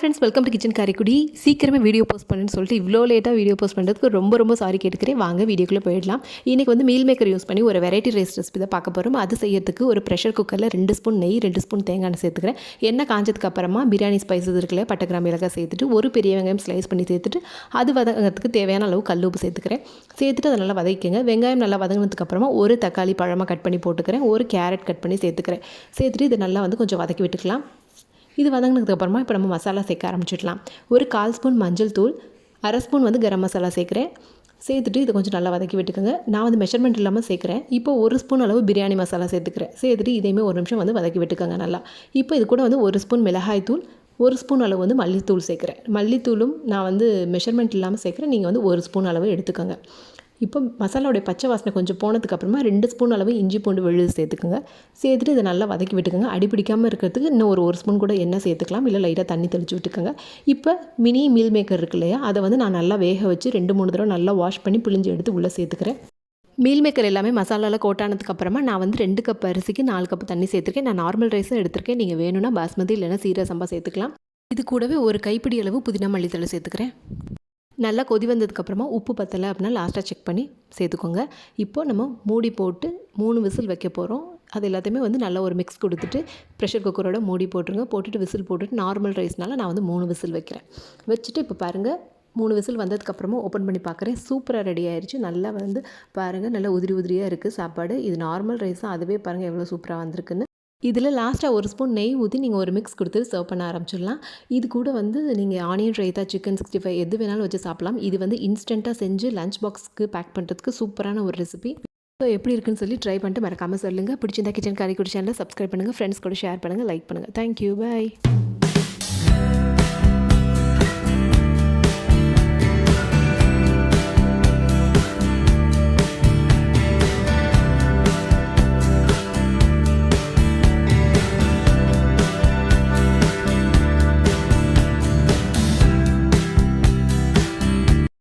Friends welcome to kitchen Karaikudi சீக்கிரமே video post பண்ணுன்னு சொல்லிட்டு இவ்வளோ லேட்டாக வீடியோ போஸ்ட் பண்ணுறதுக்கு ரொம்ப ரொம்ப சாரி கேட்டுக்கிறேன். வாங்க வீடியோக்குள்ளே போயிடலாம். இன்றைக்கி வந்து மீல் மேக்கர் யூஸ் பண்ணி ஒரு வெரைட்டி ரைஸ் ரெசிபி தான் பார்க்க போகிறோம் அது செய்யறதுக்கு ஒரு ப்ரெஷர் குக்கரில் ரெண்டு ஸ்பூன் நெய் ரெண்டு ஸ்பூன் தேங்காய் சேர்த்துக்கிறேன். எண்ணெய் காஞ்சதுக்கு அப்புறமா பிரியாணி ஸ்பைசஸ் இருக்குல்ல பட்டை கிராம்பு மிளகாய் சேர்த்துட்டு ஒரு பெரிய வெங்காயம் ஸ்லைஸ் பண்ணி சேர்த்துட்டு அது வதங்கிறதுக்கு தேவையான அளவு கல் உப்பு சேர்த்துக்கிறேன். சேர்த்துட்டு அதை நல்லா வதக்கிக்கங்க. வெங்காயம் நல்லா வதங்கினதுக்கு அப்புறமா ஒரு தக்காளி பழமாக கட் பண்ணி போட்டுக்கிறேன். ஒரு கேரட் கட் பண்ணி சேர்த்துக்கிறேன். சேர்த்துட்டு இதை நல்லா வந்து கொஞ்சம் வதக்கி விட்டுக்கலாம். இது வதங்கினதுக்கு அப்புறமா இப்போ நம்ம மசாலா சேர்க்க ஆரம்பிச்சிடலாம். ஒரு கால் ஸ்பூன் மஞ்சள் தூள் அரை ஸ்பூன் வந்து கரம் மசாலா சேர்க்குறேன். சேர்த்துட்டு இதை கொஞ்சம் நல்லா வதக்கி விட்டுக்கோங்க. நான் வந்து மெஷர்மெண்ட் இல்லாமல் சேர்க்குறேன். இப்போ ஒரு ஸ்பூன் அளவு பிரியாணி மசாலா சேர்த்துக்கிறேன். சேர்த்துட்டு இதையுமே ஒரு நிமிஷம் வந்து வதக்கி விட்டுக்கோங்க நல்லா. இப்போ இது கூட வந்து ஒரு ஸ்பூன் மிளகாய் தூள் ஒரு ஸ்பூன் அளவு வந்து மல்லித்தூள் சேர்க்குறேன். மல்லித்தூளும் நான் வந்து மெஷர்மெண்ட் இல்லாமல் சேர்க்குறேன். நீங்கள் வந்து ஒரு ஸ்பூன் அளவு எடுத்துக்கோங்க. இப்போ மசாலாவுடைய பச்சை வாசனை கொஞ்சம் போனதுக்கப்புறமா ரெண்டு ஸ்பூன் அளவு இஞ்சி பூண்டு விழுது சேர்த்துக்குங்க. சேர்த்துட்டு இதை நல்லா வதக்கி விட்டுக்கோங்க. அடி பிடிக்காமல் இருக்கிறதுக்கு இன்னும் ஒரு ஒரு ஸ்பூன் கூட எண்ணெய் சேர்த்துக்கலாம். இல்லை லைட்டாக தண்ணி தெளித்து விட்டுக்கோங்க. இப்போ மினி மீல் மேக்கர் இருக்கு இல்லையா அதை வந்து நான் நல்லா வேக வச்சு ரெண்டு மூணு தடவை நல்லா வாஷ் பண்ணி பிழிஞ்சு எடுத்து உள்ளே சேர்த்துக்கிறேன். மீல் மேக்கர் எல்லாமே மசாலாவில் கோட்டானதுக்கு அப்புறமா நான் வந்து ரெண்டு கப் அரிசிக்கு நாலு கப் தண்ணி சேர்த்துருக்கேன். நான் நார்மல் ரைஸும் எடுத்திருக்கேன். நீங்கள் வேணும்னா பாஸ்மதி இல்லைன்னா சீரக சம்பா சேர்த்துக்கலாம். இது கூடவே ஒரு கைப்பிடி அளவு புதினா மல்லித்தலை சேர்த்துக்கிறேன். நல்லா கொதி வந்ததுக்கப்புறமா உப்பு பத்தலை அப்படின்னா லாஸ்ட்டாக செக் பண்ணி சேர்த்துக்கோங்க. இப்போ நம்ம மூடி போட்டு மூணு விசில் வைக்க போகிறோம் அது எல்லாத்தையுமே வந்து நல்லா ஒரு மிக்ஸ் கொடுத்துட்டு ப்ரெஷர் குக்கரோட மூடி போட்டுருங்க. போட்டுட்டு விசில் போட்டுட்டு நார்மல் ரைஸ்னால நான் வந்து மூணு விசில் வைக்கிறேன். வச்சுட்டு இப்போ பாருங்கள் மூணு விசில் வந்ததுக்கப்புறமா ஓப்பன் பண்ணி பார்க்குறேன் சூப்பராக ரெடி ஆயிடுச்சு நல்லா வந்து பாருங்கள் நல்லா உதிரி உதிரியாக இருக்குது சாப்பாடு. இது நார்மல் ரைஸ் தான் அதுவே பாருங்கள் எவ்வளோ சூப்பராக வந்திருக்குன்னு. இதில் லாஸ்ட்டாக ஒரு ஸ்பூன் நெய் ஊற்றி நீங்கள் ஒரு மிக்ஸ் கொடுத்து சர்வ் பண்ண ஆரம்பிச்சிடலாம். இது கூட வந்து நீங்கள் onion raita chicken sixty five எது வேணாலும் வச்சு சாப்பிடலாம். இது வந்து இன்ஸ்டண்ட்டாக செஞ்சு லஞ்ச் பாக்ஸ்க்கு பேக் பண்ணுறதுக்கு சூப்பரான ஒரு ரெசிபி ஸோ எப்படி இருக்குன்னு சொல்லி ட்ரை பண்ணிட்டு மறக்காமல் சொல்லுங்கள் பிடிச்சிருந்தா கிச்சன் காரி குடி சேனலில் சப்ஸ்கிரைப் பண்ணுங்கள் ஃப்ரெண்ட்ஸ் கூட ஷேர் பண்ணுங்கள் லைக் பண்ணுங்கள் தேங்க்யூ பாய்